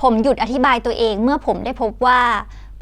ผมหยุดอธิบายตัวเองเมื่อผมได้พบว่า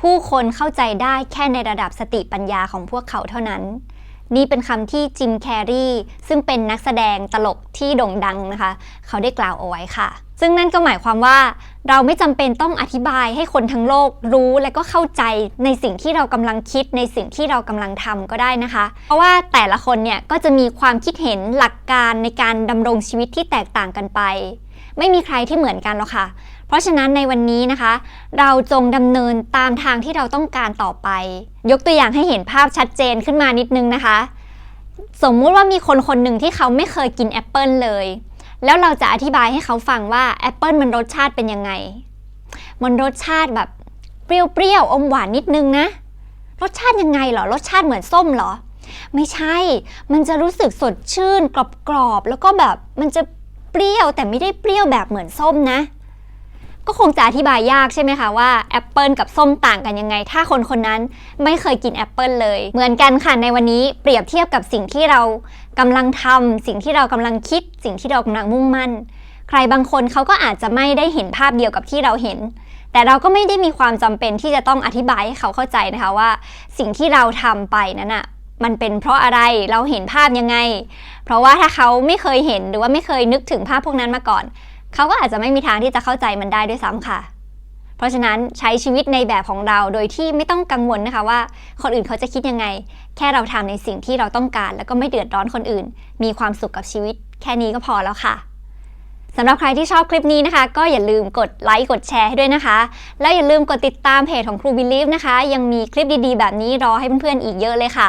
ผู้คนเข้าใจได้แค่ในระดับสติปัญญาของพวกเขาเท่านั้น นี่เป็นคำที่จิมแคร์รีซึ่งเป็นนักแสดงตลกที่โด่งดังนะคะ เขาได้กล่าวเอาไว้ค่ะ ซึ่งนั่นก็หมายความว่า เราไม่จำเป็นต้องอธิบายให้คนทั้งโลกรู้และก็เข้าใจในสิ่งที่เรากำลังคิดในสิ่งที่เรากำลังทำก็ได้นะคะ เพราะว่าแต่ละคนเนี่ยก็จะมีความคิดเห็นหลักการในการดำรงชีวิตที่แตกต่างกันไป ไม่มีใครที่เหมือนกันหรอกค่ะ เพราะฉะนั้นในวันนี้นะคะ เราจงดำเนินตามทางที่เราต้องการต่อไป ยกตัวอย่างให้เห็นภาพชัดเจนขึ้นมานิดนึงนะคะ สมมุติว่ามีคนคนหนึ่งที่เขาไม่เคยกินแอปเปิลเลย แล้วเราจะอธิบายให้เขาฟังว่าแอปเปิลมันรสชาติเป็นยังไง มันรสชาติแบบเปรี้ยวๆอมหวานนิดนึงนะ รสชาติยังไงเหรอ รสชาติเหมือนส้มเหรอ ไม่ใช่ มันจะรู้สึกสดชื่นกรอบๆ แล้วก็แบบมันจะ เปรี้ยวแต่ไม่ได้เปรี้ยวแบบเหมือนส้มนะ ก็คงจะอธิบายยากใช่ไหมคะว่าแอปเปิลกับส้มต่างกันยังไง ถ้าคนคนนั้นไม่เคยกินแอปเปิลเลย เหมือนกันค่ะในวันนี้เปรียบเทียบกับสิ่งที่เรากำลังทำสิ่งที่เรากำลังคิด สิ่งที่เรากำลังมุ่งมั่น ใครบางคนเขาก็อาจจะไม่ได้เห็นภาพเดียวกับที่เราเห็นแต่เราก็ไม่ได้มีความจำเป็นที่จะต้องอธิบายให้เขาเข้าใจนะคะว่า สิ่งที่เราทำไปนั้นอะ มันเป็นเพราะอะไรเราเห็นภาพยังไง เพราะว่าถ้าเขาไม่เคยเห็นหรือว่าไม่เคยนึกถึงภาพพวกนั้นมาก่อน เขาก็อาจจะไม่มีทางที่จะเข้าใจมันได้ด้วยซ้ำค่ะ เพราะฉะนั้นใช้ชีวิตในแบบของเราโดยที่ไม่ต้องกังวลนะคะว่า คนอื่นเขาจะคิดยังไง แค่เราทำในสิ่งที่เราต้องการ แล้วก็ไม่เดือดร้อนคนอื่น มีความสุขกับชีวิต แค่นี้ก็พอแล้วค่ะสำหรับใครที่ชอบคลิปนี้นะคะ ก็อย่าลืมกดไลค์กดแชร์ให้ด้วยนะคะ แล้วอย่าลืมกดติดตามเพจของครูบิลีฟนะคะ ยังมีคลิปดีๆ แบบนี้รอให้เพื่อนๆอีกเยอะเลยค่ะ